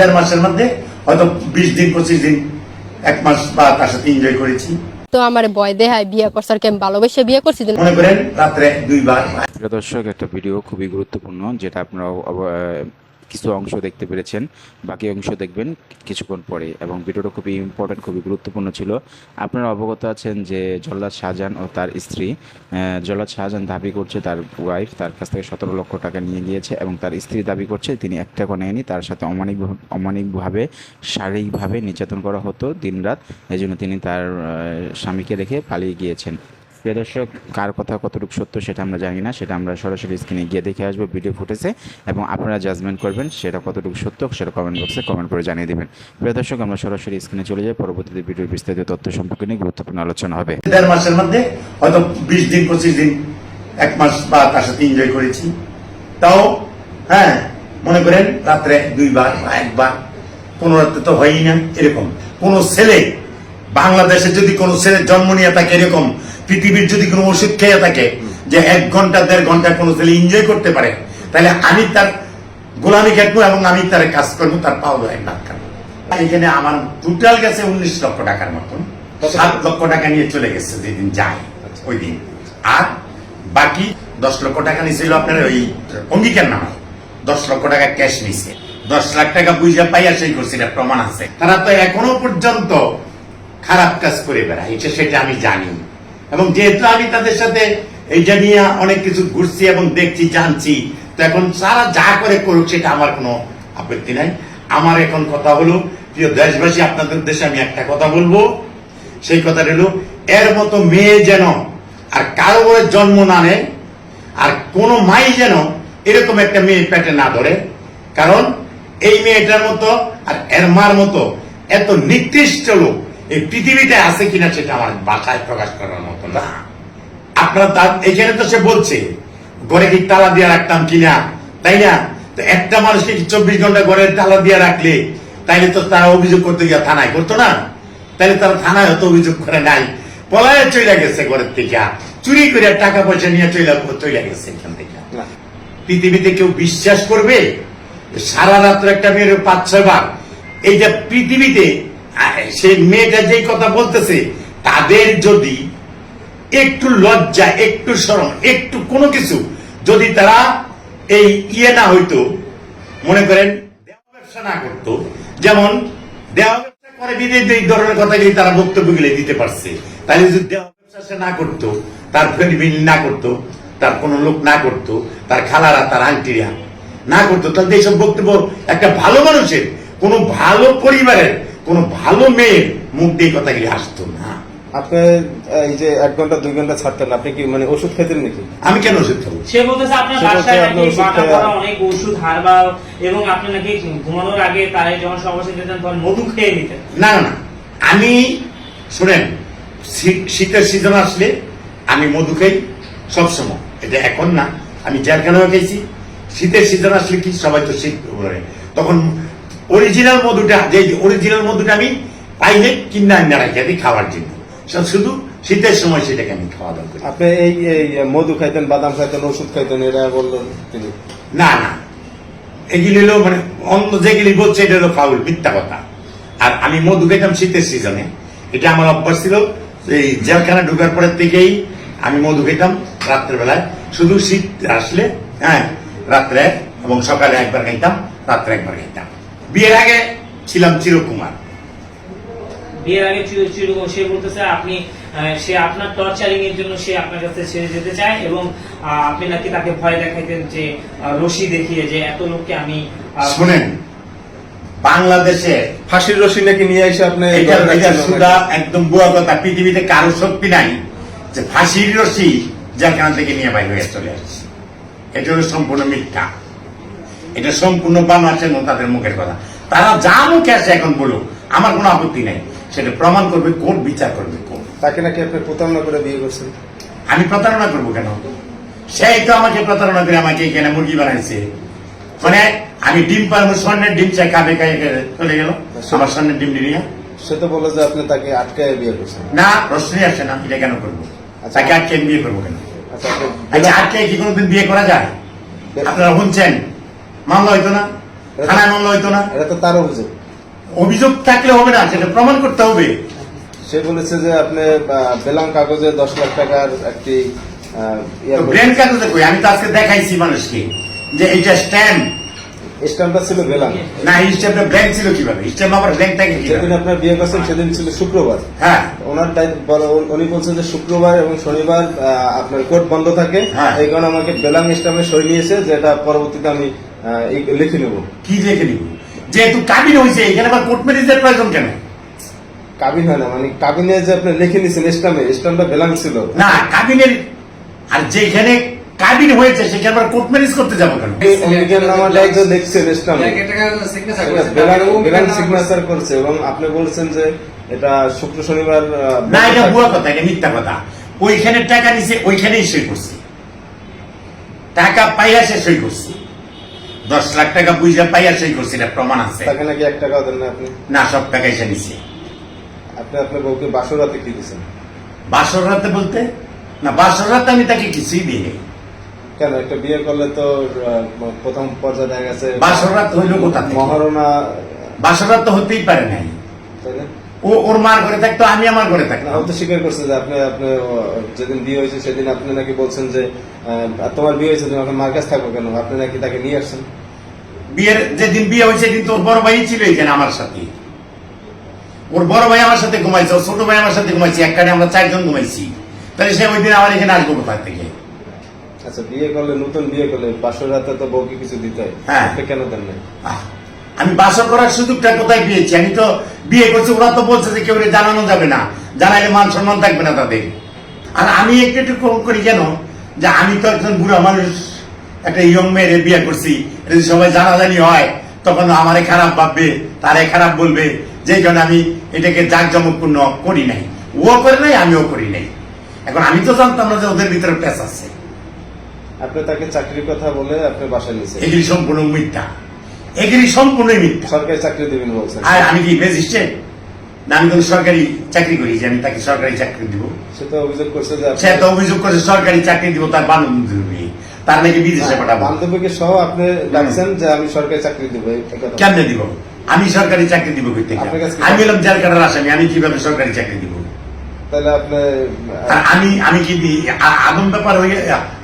দেড় মাসের মধ্যে হয়তো বিশ দিন পঁচিশ দিন এক মাস বা তার সাথে এনজয় করেছি। তো আমার বয় দেহায় বিয়ে করছে আর কেমন আমি ভালোবেসে বিয়ে করছি মনে করেন রাত্রে দুইবার। প্রিয় দর্শক একটা ভিডিও খুবই গুরুত্বপূর্ণ যেটা আপনারা আহ, কিছু অংশ দেখতে পেরেছেন, বাকি অংশ দেখবেন কিছুক্ষণ পরে এবং ভিডিওটা খুবই ইম্পর্টেন্ট খুবই গুরুত্বপূর্ণ ছিল। আপনারা অবগত আছেন যে জল্লাদ শাহজাহান ও তার স্ত্রী জল্লাদ শাহজাহান দাবি করছে তার ওয়াইফ তার কাছ থেকে সতেরো লক্ষ টাকা নিয়ে গিয়েছে এবং তার স্ত্রী দাবি করছে তিনি এক টাকা নেয়নি তার সাথে অমানিক অমানিকভাবে, শারীরিকভাবে নির্যাতন করা হতো দিনরাত। এই জন্য তিনি তার স্বামীকে রেখে পালিয়ে গিয়েছেন। প্রিয় দর্শক, কার কথা কতটুকু সত্য সেটা আমরা জানি না, সেটা আমরা সরাসরি স্ক্রিনে গিয়ে দেখে আসব ভিডিও ফুটেছে এবং আপনারা জাজমেন্ট করবেন সেটা কতটুকু সত্য সেটা কমেন্ট বক্সে কমেন্ট করে জানিয়ে দেবেন। প্রিয় দর্শক, আমরা সরাসরি স্ক্রিনে চলে যাই, পরবর্তীতে ভিডিওর বিস্তারিত তথ্য সম্পর্কে নিয়ে গুরুত্বপূর্ণ আলোচনা হবে। দেড় মাসের মধ্যে হয়তো বিশ দিন, পঁচিশ দিন, এক মাস বা তার সাথে এনজয় করেছি। তাও হ্যাঁ মনে করেন রাত্রে দুইবার বা একবার, কোনো রাত্রে তো হয়ই না, এরকম। কোনো ছেলে, বাংলাদেশে যদি কোনো ছেলে জন্ম নিয়ে থাকে এরকম পৃথিবীর যদি কোনো ওষুধ খেয়ে থাকে যে এক ঘণ্টা দেড় ঘণ্টা কোনো ছেলে এনজয় করতে পারে তাহলে আমি তার গোলামি খাটবো এবং আমি তার কাজ করব তার পাও এক ভাত খাব এখানে আমার টোটাল গেছে উনিশ লক্ষ টাকার মতন। সাত লক্ষ টাকা নিয়ে চলে গেছে যেদিন যায় ওই দিন। আর বাকি দশ লক্ষ টাকা নিয়েছিল আপনার ওই অঙ্গীকার নামে দশ লক্ষ টাকা ক্যাশ নিছে। দশ লাখ টাকা বুঝে পাইয়া সেই করছে এটা প্রমাণ আছে। তারা তো এখনও পর্যন্ত খারাপ কাজ করে বেড়ায়। এটা সেটা আমি জানি। এবং যেহেতু আমি তাদের সাথে এইটা নিয়ে অনেক কিছু ঘুরছি এবং দেখছি, জানছি, তো এখন সারা যা করে করুক সেটা আমার কোনো আপত্তি নাই। আমার এখন কথা হলো, প্রিয় দেশবাসী, আপনাদের উদ্দেশ্যে আমি একটা কথা বলব। সেই কথা হলো, এর মতো মেয়ে যেন আর কারও করে জন্ম না নেয়, আর কোনো মাই যেন এরকম একটা মেয়ে পেটে না ধরে। কারণ এই মেয়েটার মতো আর এর মার মতো এত নিকৃষ্ট লোক এই পৃথিবীতে আছে কিনা সেটা আমার বাসায় প্রকাশ করার মতো না। আপনারা তার এখানে তো সে বলছে ঘরে কি তালা দিয়ে রাখতাম কিনা? তাই না? তো একটা মানুষকে কি চব্বিশ ঘণ্টা ঘরে তালা দিয়ে রাখলে তাইলে তো তারা অভিযোগ করতে গিয়ে থানায় করতো না? তাইলে তারা থানায় হয়তো অভিযোগ করে নাই। পলায় চলে গেছে ঘরের থেকে। চুরি করে টাকা পয়সা নিয়ে চলে চলে গেছে এখান থেকে। পৃথিবীতে কেউ বিশ্বাস করবে? সারা রাত্র একটা মেয়ের পাঁচ ছয় বার। এইটা পৃথিবীতে সেই মেয়েটা যেই কথা বলতেছে, তাদের যদি একটু লজ্জা, একটু শরম, একটু কোনো কিছু যদি তারা এই ইয়ে না হইতো, মনে করেন দেওয়া ব্যবসা না করতো, যেমন দেওয়া ব্যবসা করে দিতে এই ধরনের তারা দিতে পারছে, তাহলে যদি দেওয়া ব্যবসা সে না করতো, তার ফ্রেন্ড না করতো, তার কোনো লোক না করতো, তার খালারা, তার আন্টিরা না করতো, তাহলে এইসব বক্তব্য একটা ভালো মানুষের, কোনো ভালো পরিবারের কোনো ভালো মেয়ের মুখ দিয়ে কথাগুলি আসতো না। আপনি এই যে এক ঘণ্টা দুই ঘণ্টা ছাড়তেন আপনি কি মানে ওষুধ খেতেন নাকি? আমি কেন ওষুধ খাব? সে বলতেছে আপনার বাসায় নাকি বাটা অনেক ওষুধ হারবাল এবং আপনি নাকি ঘুমানোর আগে তারে যখন সমস্যা দিতেন তখন মধু খেয়ে নিতেন। না না আমি শুনেন শীতের সিজন আসলে আমি মধু খাই সবসময়। এটা এখন না। আমি জেলখানাও খাইছি। শীতের সিজন আসলে কি? সবাই তো শীত করে তখন অরিজিনাল মধুটা যে অরিজিনাল মধুটা আমি পাইলে কিনা আনা রাখি খাওয়ার জন্য। শুধু শীতের সময় সেটাকে আমি খাওয়া দাওয়া করি। আপনি এই এই মধু খাইতেন বাদাম খাইতেন ওষুধ খাইতেন এটা বললেন তিনি। না না। এগুলি হলো মানে অন্য যেগুলি বলছে এটা হলো ফাউল মিথ্যা কথা। আর আমি মধু খেতাম শীতের সিজনে। এটা আমার অভ্যাস ছিল এই জেলখানা ঢুকার পরের থেকেই আমি মধু খেতাম রাত্রের বেলায় শুধু শীত আসলে হ্যাঁ রাত্রে এবং সকালে একবার খাইতাম রাত্রে একবার খাইতাম। বিয়ের আগে ছিলাম চিরকুমার। বিয়ের আগে সে বলতেছে আপনি সে আপনার টর্চারিং এর জন্য সে আপনার কাছে ছেড়ে যেতে চায় এবং আপনি নাকি তাকে ভয় দেখাইতেন যে রশি দেখিয়ে যে এত লোককে আমি শোনেন বাংলাদেশে ফাঁসির রশি নাকি নিয়ে এসে আপনি সুদা একদম বুয়া কথা পৃথিবীতে কারও শক্তি নাই যে ফাঁসির রশি যেখান থেকে নিয়ে বাইরে হয়ে চলে আসছে। এটা হলো সম্পূর্ণ মিথ্যা। এটা সম্পূর্ণ বাংলাদেশের তাদের মুখের কথা। তারা যা মুখে আছে এখন বলুক আমার কোনো আপত্তি নাই। সেটা প্রমাণ করবে কোর্ট বিচার করবে কোর্ট তাকে নাকি আপনি প্রতারণা করে বিয়ে করছেন? আমি প্রতারণা করব কেন? সেই তো আমাকে প্রতারণা করে আমাকে এখানে মুরগি বানাইছে। মানে আমি ডিম পারব স্বর্ণের ডিম চাই খাবে খাই চলে গেল। আমার স্বর্ণের ডিম নিয়ে সে তো বলে যে আপনি তাকে আটকায় বিয়ে করছেন। না প্রশ্নই আসে না এটা কেন করব? আচ্ছা। তাকে আটকে বিয়ে করব কেন? আচ্ছা আচ্ছা আটকে কি কোনোদিন বিয়ে করা যায়? আপনারা শুনছেন? মামলা হইতো না থানায় মামলা হইতো না। এটা তো তার অভিযোগ। অভিযোগ থাকলে হবে না সেটা প্রমাণ করতে হবে। সে বলেছে যে আপনি বেলাম কাগজে দশ লাখ টাকার একটি ব্র্যান্ড কাগজে কই? আমি তো আজকে দেখাইছি মানুষকে যে এটা স্ট্যাম্প। স্ট্যাম্পটা ছিল বেলাম। না এই স্ট্যাম্পটা ব্ল্যাঙ্ক ছিল কীভাবে? স্ট্যাম্প আবার ব্ল্যাঙ্ক থাকে যেদিন আপনার বিয়ে করছেন সেদিন ছিল শুক্রবার। হ্যাঁ। ওনার বড়- উনি বলছেন যে শুক্রবার এবং শনিবার আপনার কোর্ট বন্ধ থাকে। হ্যাঁ। এই কারণে আমাকে বেলাম স্ট্যাম্পে সই নিয়েছে যেটা পরবর্তীতে আমি লিখে নেব। কি দেখে নিব? যেহেতু কাবিন হয়েছে এখানে আবার কোর্ট ম্যারেজের প্রয়োজন কেন? কাবিন হয় না মানে কাবিনে যে আপনি লিখে বেলাম ছিল। না কাবিনের আর যেখানে কাবিন হয়েছে সেখানে আবার কোর্ট ম্যারেজ করতে যাব কেন? এই অঙ্গীকার নামাটা যে লিখছেন স্ট্যাম্পে। বেলাম সিগনেচার করছে এবং আপনি বলছেন যে এটা শুক্র শনিবার না এটা ভুয়া কথা এটা মিথ্যা কথা। ওইখানে টাকা নিছে ওইখানেই সই করছি। টাকা পাইয়া সে সই করছি। দশ লাখ টাকা বুঝে পাইয়া সই করছি এটা প্রমাণ আছে। তাকে নাকি এক টাকাও দেন না আপনি? না সব টাকা এসে নিছে। আপনি আপনার বউকে বাসরাতে কি দিয়েছেন বাসর রাতে বলতে? না বাসর রাতে আমি তাকে কিছুই দিই নাই। কেন একটা বিয়ে করলে তো প্রথম পর্যায়ে দেখা গেছে বাসর রাত হইল কোথা মহারণা বাসর রাত তো হতেই পারে নাই। তাই না? ও ওর মার ঘরে থাকতো আমি আমার ঘরে থাকতাম। ও তো স্বীকার করছে যে আপনি আপনি যেদিন বিয়ে হয়েছে সেদিন আপনি নাকি বলছেন যে তোমার বিয়ে হয়েছে তুমি এখন মার কাছে থাকব কেন? আপনি নাকি তাকে নিয়ে আসছেন? বিয়ের যেদিন বিয়ে হয়েছে সেদিন তোর বড় ভাই ছিল এখানে আমার সাথে। ওর বড় ভাই আমার সাথে ঘুমাইছে ওর ছোট ভাই আমার সাথে ঘুমাইছে এক কানে আমরা চারজন ঘুমাইছি। তাহলে সে ওই দিন আমার এখানে আসব কোথা থেকে? আচ্ছা বিয়ে করলে নতুন বিয়ে করলে বাসর রাতে তো বউকে কিছু দিতে হয়। হ্যাঁ। কেন দেন না আমি বাসর করার সুযোগটা কোথায় পেয়েছি? আমি তো বিয়ে করছি ওরা তো বলছে যে কেউ জানানো যাবে না। জানাইলে মান সম্মান থাকবে না তাদের। আর আমি একটু একটু কম করি কেন? যে আমি তো একজন বুড়া মানুষ একটা ইয়ং মেয়েরে বিয়ে করছি যদি সবাই জানাজানি হয় তখন আমারে খারাপ ভাববে তারে খারাপ বলবে। যে কারণে আমি এটাকে জাঁকজমকপূর্ণ করি নাই। ও করে নাই আমিও করি নাই। এখন আমি তো জানতাম না যে ওদের ভিতরে প্যাস আছে। আপনি তাকে চাকরির কথা বলে আপনি বাসায় নিয়েছেন। এগুলি সম্পূর্ণ মিথ্যা। এগুলি সম্পূর্ণই মিথ্যা। সরকারি চাকরি দেবেন বলছেন। আর আমি কি না আমি কোনো সরকারি চাকরি করি যে আমি তাকে সরকারি চাকরি দিব। সে তো অভিযোগ করছে যে সে তো অভিযোগ করছে সরকারি চাকরি দিব তার বান্ধবী। তার নাকি বিদেশে পাঠাবো। বান্ধবীকে সহ আপনি ডাকছেন যে আমি সরকারি চাকরি দেবো কেমনে দিব? আমি সরকারি চাকরি দিব করতে আমি হলাম যার কাটার আসামি আমি কীভাবে সরকারি চাকরি দিব? তাহলে আপনি আমি আমি কি আদম ব্যাপার হয়ে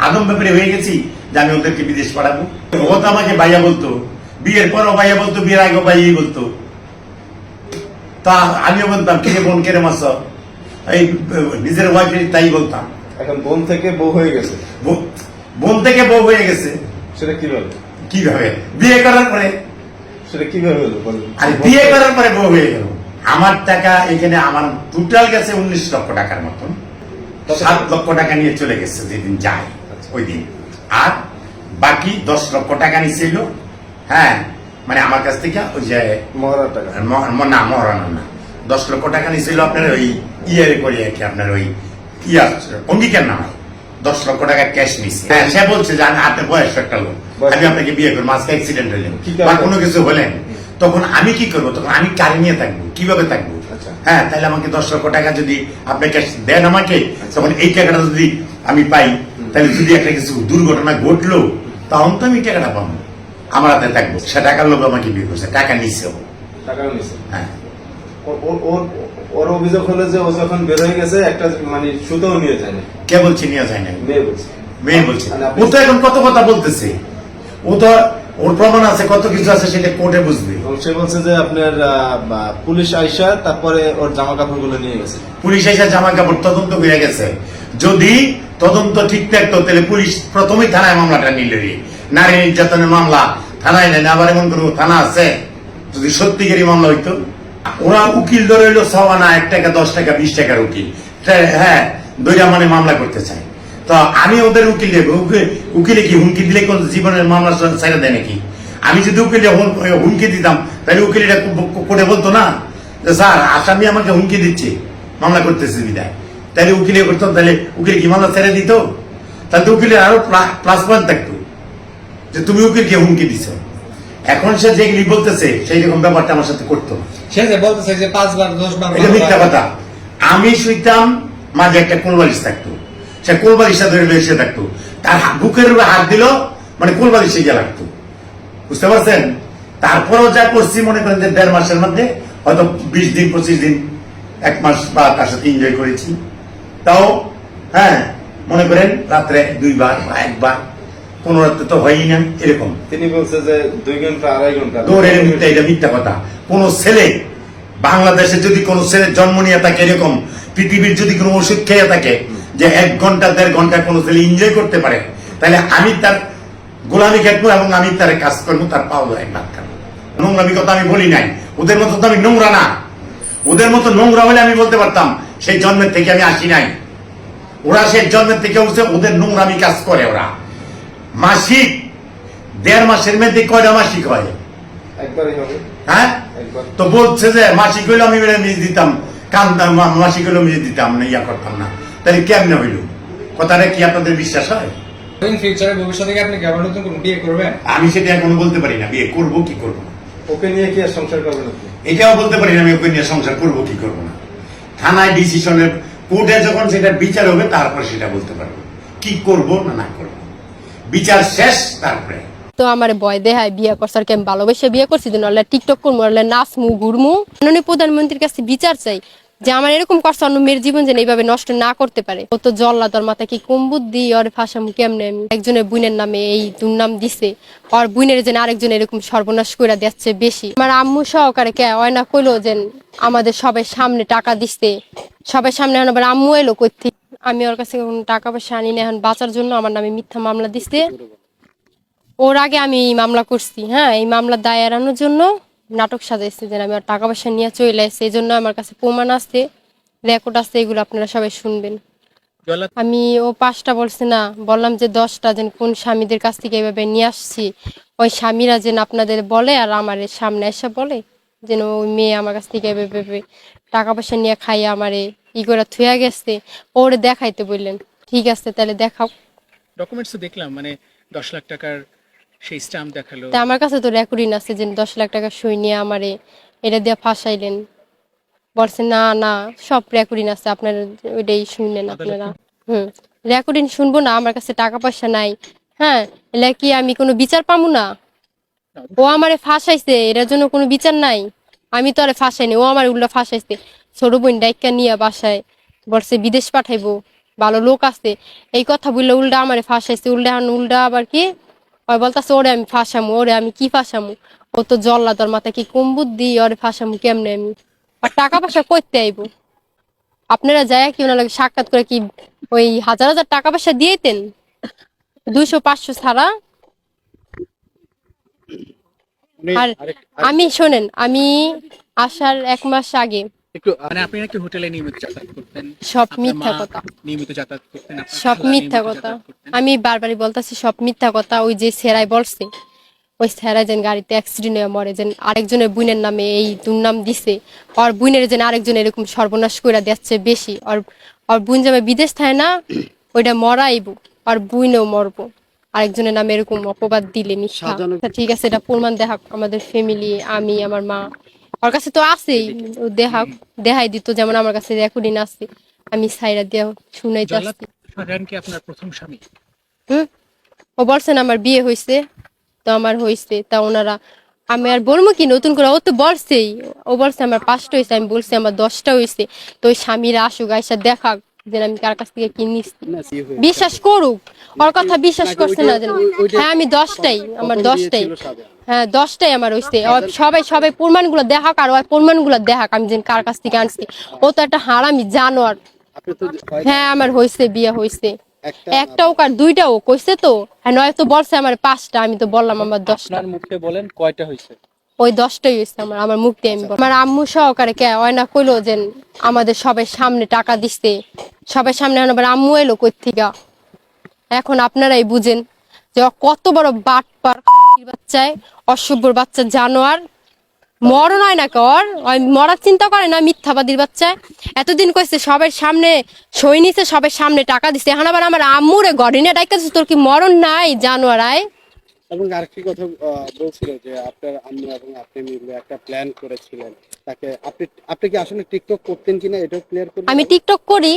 আদম ব্যাপারে হয়ে গেছি যে আমি ওদেরকে বিদেশ পাঠাবো? ও তো আমাকে ভাইয়া বলতো বিয়ের পরও ভাইয়া বলতো বিয়ের আগেও ভাইয়াই বলতো। তা আমিও বলতাম কে বোন কেরে মাস? এই নিজের ওয়াইফের তাই বলতাম। এখন বোন থেকে বউ হয়ে গেছে। বোন থেকে বউ হয়ে গেছে। সেটা কীভাবে? কীভাবে? বিয়ে করার পরে। সেটা কীভাবে হলো আর বিয়ে করার পরে বউ হয়ে গেল। আমার টাকা এখানে আমার টোটাল গেছে উনিশ লক্ষ টাকার মতন। সাত লক্ষ টাকা নিয়ে চলে গেছে যেদিন যায় ওই দিন। আর বাকি দশ লক্ষ টাকা নিছিল হ্যাঁ মানে আমার কাছ থেকে ওই যে টাকা। না মহারানা না দশ লক্ষ টাকা নিছিল আপনার ওই ইয়ে করে আর কি আপনার ওই ইয়া অঙ্গীকার নামায় দশ লক্ষ টাকা ক্যাশ নিচ্ছে হ্যাঁ সে বলছে যে আমি- আপনার বয়স একটা লোক আমি আপনাকে বিয়ে করব আজকে অ্যাক্সিডেন্ট হলেন বা কোনো কিছু হলেন তখন আমি কি করব? তখন আমি কারে নিয়ে থাকব। কীভাবে থাকব? আচ্ছা। হ্যাঁ তাহলে আমাকে দশ লক্ষ টাকা যদি আপনি ক্যাশ দেন আমাকে তখন এই টাকাটা যদি আমি পাই তাহলে যদি একটা কিছু দুর্ঘটনা ঘটলো তখন তো আমি টাকাটা পাবো। আমার হাতে থাকব। সে টাকার লোক আমাকে বিয়ে করছে টাকা নিচ্ছে ও। টাকাও নিছে? হ্যাঁ। ওর- ওর অভিযোগ হলো যে ও যখন বের হয়ে গেছে একটা মানে সুতোও নিয়ে যায় না কে বলছে নিয়ে যায় না মেয়ে বলছে। মেয়ে বলছে। মানে ও তো এখন কত কথা বলতেছে। ও তো ওর প্রমাণ আছে কত কিছু আছে সেটা কোর্টে বুঝবে। সে বলছে যে আপনার পুলিশ আইসা তারপরে ওর জামা কাপড়গুলো নিয়ে গেছে। পুলিশ এসে জামা কাপড় তদন্ত করে গেছে। যদি তদন্ত ঠিক থাকতো তাহলে পুলিশ প্রথমেই থানায় মামলাটা নিল নারী নির্যাতনের মামলা থানায় নেন আবার এমন কোন থানা আছে? যদি সত্যিকারই মামলা হইতো? ওরা উকিল ধরে হইল সওয়ানা এক টাকা, দশ টাকা, বিশ টাকার উকিল। হ্যাঁ দইরা মানে মামলা করতে চায়। তো আমি ওদের উকিল দেবো। উকিলে কি হুমকি দিলে কোন জীবনের মামলা ছেড়ে দেয় নাকি? আমি যদি উকিলে হুম- হুমকি দিতাম, তাহলে উকিল এটা করে বলতো না? যে, স্যার, আসামি আমাকে হুমকি দিচ্ছে, মামলা করতেছে বিদায়। তাহলে উকিলে করতাম, তাহলে উকিল কি মামলা ছেড়ে দিত? তাহলে উকিলের আরও প্লাস পয়েন্ট থাকতো। যে তুমি উকিলকে হুমকি দিছো। এখন সে যেগুলি বলতেছে সেই রকম ব্যাপারটা আমার সাথে করতো। সে যে বলতেছে যে পাঁচবার দশবার এটা মিথ্যা কথা। আমি শুইতাম মাঝে একটা কোলবালিশ থাকতো। সে কোলবালিশটা ধরে বসে থাকতো। তার বুকের উপরে হাত দিল মানে কোলবালিশে গিয়ে লাগতো। বুঝতে পারছেন? তারপরেও যা করছি মনে করেন যে দেড় মাসের মধ্যে হয়তো বিশ দিন পঁচিশ দিন এক মাস বা তার সাথে এনজয় করেছি। তাও হ্যাঁ মনে করেন রাত্রে দুইবার বা একবার তো হয়ই না এরকম। তিনি বলছে যে দুই ঘণ্টা আড়াই ঘণ্টা। দৌড়ের মিথ্যা এটা মিথ্যা কথা। কোন ছেলে বাংলাদেশে যদি কোন ছেলে জন্ম নিয়ে থাকে এরকম পৃথিবীর যদি কোনো ওষুধ খেয়ে থাকে যে এক ঘণ্টা দেড় ঘণ্টা কোনো ছেলে এনজয় করতে পারে তাহলে আমি তার গোলামি খেটবো এবং আমি তার কাজ করব তার পাওয়া যায় ভাত খাব নোংরামি কথা আমি বলি নাই। ওদের মতো তো আমি নোংরা না। ওদের মতো নোংরা হলে আমি বলতে পারতাম সেই জন্মের থেকে আমি আসি নাই। ওরা সেই জন্মের থেকে উঠছে ওদের নোংরামি কাজ করে ওরা। মাসিক দেড় মাসের মধ্যে কয়টা মাসিক হয়? হ্যাঁ? তো বলছে যে মাসিক হইলে আমি মিস দিতাম। কান্দাম মাসিক হইলে মিস দিতাম না ইয়া করতাম না। তাহলে কেমনে হইল? কথাটা কি আপনাদের বিশ্বাস হয়? ইন ফিউচারে ভবিষ্যতে কি আপনি কেবল নতুন কোনো বিয়ে করবেন? আমি সেটা এখনও বলতে পারি না। বিয়ে করব কি করব ওকে নিয়ে কি সংসার করবেন এটাও বলতে পারি না আমি ওকে নিয়ে সংসার করব কি করব না। থানায় ডিসিশনের কোর্টে যখন সেটা বিচার হবে তারপর সেটা বলতে পারব। কি করব না না করব? বিচার শেষ তারপরে। তো আমার ভয় দেখায় বিয়ে করছার কি আমি ভালোবেসে বিয়ে করছি নলে টিকটক করব নলে নাচমু, ঘুরমু। মাননীয় প্রধানমন্ত্রীর কাছে বিচার চাই যে আমার এরকম করছে অন্য মেয়ের জীবন যেন এইভাবে নষ্ট না করতে পারে। ও তো জল্লা, তোর মাথা কি কম বুদ্ধি? ওর ফাঁসামু কেমনে? একজনের বুনের নামে এই দুর্নাম দিছে। আর বুনের যেন আরেকজন এরকম সর্বনাশ করে দিচ্ছে বেশি। আমার আম্মু সহকারে কে অয়না কইলো যে আমাদের সবাই সামনে টাকা দিচ্ছে সবাই সামনে আবার আম্মু এলো কইতে আমি ওর কাছে কোনো টাকা পয়সা আনি না এখন বাঁচার জন্য আমার নামে মিথ্যা মামলা দিচ্ছে ওর আগে আমি এই মামলা করছি হ্যাঁ এই মামলা দায় এড়ানোর জন্য নাটক সাজাইছে যে আমি ওর টাকা পয়সা নিয়ে চলে আসছে এই জন্য আমার কাছে প্রমাণ আছে রেকর্ড আছে এগুলো আপনারা সবাই শুনবেন। আমি ও পাঁচটা বলছে না বললাম যে দশটা যেন কোন স্বামীদের কাছ থেকে এভাবে নিয়ে আসছি ওই স্বামীরা যেন আপনাদের বলে আর আমার সামনে এসে বলে যেন ওই মেয়ে আমার কাছ থেকে এভাবে টাকা পয়সা নিয়ে খাইয়ে আমারে ই করে থুয়া গেছে ওরে দেখাইতে বললেন ঠিক আছে তাহলে দেখাও। ডকুমেন্টস তো দেখলাম মানে দশ লাখ টাকার সেই স্টাম্প দেখাল। তা আমার কাছে তো রেকর্ডিং আছে যে দশ লাখ টাকা সই নিয়ে আমারে এটা দিয়ে ফাঁসাইলেন। বলছে না না সব রেকর্ডিং আছে আপনার ওইটাই শুনলেন আপনারা। হুম রেকর্ডিং শুনব না আমার কাছে টাকা পয়সা নাই। হ্যাঁ এলা কি আমি কোনো বিচার পাবো না? ও আমারে ফাঁসাইছে এটার জন্য কোনো বিচার নাই। আমি তো আরে ফাঁসাইনি ও আমার উল্টা ফাঁসাইছে। ছোট বোন ডাইকা নিয়ে বাসায় বলছে বিদেশ পাঠাইবো ভালো লোক আছে। এই কথা বললে উল্টা আমারে ফাঁসাইছে। উল্টা উল্টা আবার কি? ওই বলতাছে ওরে আমি ফাঁসামু ওরে আমি কি ফাঁসামু? ও তো জল্লা তোর মাথা কি কম বুদ্ধি ওরে ফাঁসামু কেমনে আমি? আর টাকা পয়সা করতে আইবো। আপনারা যায় কি ওনার সাক্ষাৎ করে কি ওই হাজার হাজার টাকা পয়সা দিয়েতেন? দুইশো পাঁচশো ছাড়া? আর আমি শোনেন আমি আসার এক মাস আগে একটু মানে আপনি নাকি হোটেলে নিয়মিত যাতায়াত করতেন? সব মিথ্যা কথা। নিয়মিত যাতায়াত করতেন সব মিথ্যা কথা। আমি বারবারই বলতেছি সব মিথ্যা কথা। ওই যে সেরাই বলছে ওই সেরাই যেন গাড়িতে অ্যাক্সিডেন্ট হয়ে মরে যেন আরেকজনের বুনের নামে এই দুর্নাম দিছে আর বুনের যেন আরেকজন এরকম সর্বনাশ করে দিচ্ছে বেশি আর আর বুন যাবে বিদেশ থাকে না ওইটা মরাইবো আর বুইনেও মরবো। আরেকজনের নামে এরকম অপবাদ দিলে মিথ্যা। ঠিক আছে এটা প্রমাণ দেখাক আমাদের ফ্যামিলি আমি আমার মা। ওর কাছে তো আছেই। দেহা দেহাই দিত যেমন আমার কাছে রেকর্ডিং আছে আমি সাইরা দিয়ে শুনাইতে আসছি। কি আপনার প্রথম স্বামী? হুম? ও বলছেন আমার বিয়ে হয়েছে তো আমার হয়েছে তা ওনারা আমি আর বলব কি নতুন করে ও তো বলছেই। ও বলছে আমার পাঁচটা হয়েছে আমি বলছি আমার দশটা হয়েছে তো ওই স্বামীরা আসুক আইসা দেখাক। যে আমি কার কাছ থেকে কিনিস বিশ্বাস করুক। ওর কথা বিশ্বাস করছে না যেন। হ্যাঁ আমি দশটাই আমার দশটাই। হ্যাঁ দশটাই আমার হয়েছে সবাই সবাই প্রমাণগুলো দেখাক আর ওই প্রমাণগুলো দেখাক। আমি যেন কার কাছ থেকে আনছি। ও তো একটা হারামি জানোয়ার। হ্যাঁ আমার হয়েছে বিয়ে হয়েছে একটাও কার দুইটাও কইছে তো? হ্যাঁ নয়তো বলছে আমার পাঁচটা আমি তো বললাম আমার দশটা। মুখে বলেন কয়টা হয়েছে ওই দশটাই হয়েছে আমার আমার মুখ দিয়ে আমি আমার আম্মু সহকারে কে হয় না কইলো যে আমাদের সবাই সামনে টাকা দিচ্ছে সবাই সামনে আবার আম্মু এলো কই থেকে এখন আপনারাই বুঝেন যে কত বড় বাট পার বাচ্চায় অসভ্যর বাচ্চা জানোয়ার। মরণ হয় না কর ওই মরার চিন্তা করে না মিথ্যাবাদীর বাচ্চা এতদিন কইছে সবার সামনে সই নিছে সবার সামনে টাকা দিছে। এখন আবার আমার আম্মুরে গড়িনে ডাইকা তোর কি মরণ নাই জানোয়ার আয়? এবং আরেকটি কথা বলছিল যে আপনার আম্মু এবং আপনি মিলে একটা প্ল্যান করেছিলেন। তাকে আপনি আপনি কি আসলে টিকটক করতেন কিনা এটাও ক্লিয়ার করবেন? আমি টিকটক করি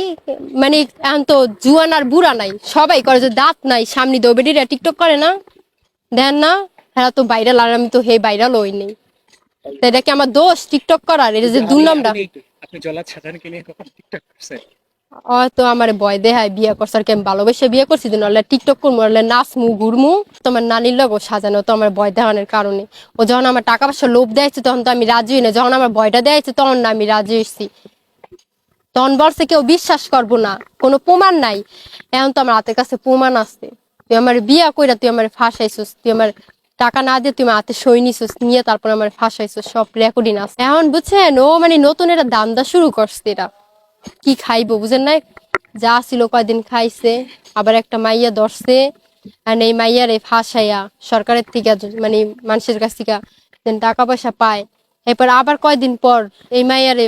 মানে এখন তো জুয়ান আর বুড়া নাই সবাই করে যে দাঁত নাই সামনে দৌবেডিরা টিকটক করে না। দেন না হ্যাঁ তো ভাইরাল আর আমি তো হে ভাইরাল হই নেই। এটা কি আমার দোষ টিকটক করার? এটা যে দুর্নামটা আপনি- আপনি জল্লাদ সাজানকে নিয়ে কখন টিকটক করছেন। হয়তো আমার ভয় দেহায় বিয়ে করছে আর কি, আমি ভালোবেসে বিয়ে করছি নাহলে টিকটক করব নাহলে নাচমু, ঘুরমু। তোমার নানির সাজানো তো আমার দেখানোর কারণে। ও যখন আমার টাকা পয়সা লোভ দেয়াচ্ছে তখন তো আমি রাজি হই না। যখন আমার ভয়টা দেয়াচ্ছে তখন না আমি রাজি হয়েছি তখন বলছে কেউ বিশ্বাস করব না, কোনো প্রমাণ নাই। এখন তো আমার হাতের কাছে প্রমাণ আছে। তুই আমার বিয়া কইরা তুই আমার ফাঁসাইছিস, তুই আমার টাকা না দিয়ে আমার হাতে সই নিছিস, নিয়ে তারপর আমার ফাঁসাইছিস, সব রেকর্ডিং আছে। এখন বুঝছেন, ও মানে নতুন একটা দান্দা শুরু করছে এটা কি খাইবো বুঝেন না যা ছিল কয়দিন খাইছে আবার একটা মাইয়া ধরছে আর এই মাইয়ার এই ফাঁসাইয়া সরকারের থেকে মানে মানুষের কাছ থেকে টাকা পয়সা পায়। এরপর আবার কয়দিন পর এই মাইয়ারে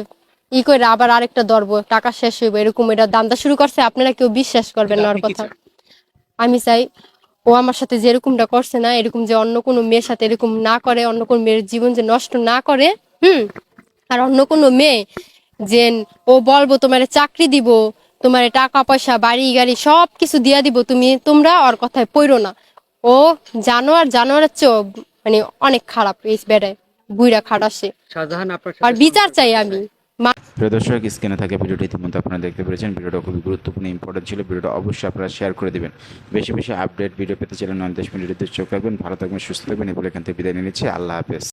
ই করে আবার আরেকটা ধরবো টাকা শেষ হইব এরকম এটা দান্দা শুরু করছে আপনারা কেউ বিশ্বাস করবেন না ওর কথা। আমি চাই ও আমার সাথে যে এরকমটা করছে না এরকম যে অন্য কোনো মেয়ের সাথে এরকম না করে অন্য কোনো মেয়ের জীবন যে নষ্ট না করে হুম আর অন্য কোনো মেয়ে যে ও বলব তোমার চাকরি দিব তোমার টাকা পয়সা বাড়ি গাড়ি সব কিছু দিয়া দিব তুমি তোমরা ওর কথায় পইরো না। ও জানোয়ার জানোয়ারের চেয়েও মানে অনেক খারাপ এই বেড়ায় বুইরা খাটাসে আর বিচার চাই আমি। প্রিয় দর্শক স্ক্রিনে থাকে ভিডিওটি ইতিমধ্যে আপনারা দেখতে পেরেছেন। ভিডিওটা খুবই গুরুত্বপূর্ণ ইম্পর্টেন্ট ছিল। ভিডিওটা অবশ্যই আপনারা শেয়ার করে দিবেন। বেশি বেশি আপডেট ভিডিও পেতে চাইলে নয় দশ মিনিটের চোখ রাখবেন। ভালো থাকবেন সুস্থ থাকবেন। এগুলো এখান থেকে বিদায় নিয়ে নিচ্ছি। আল্লাহ হাফেজ।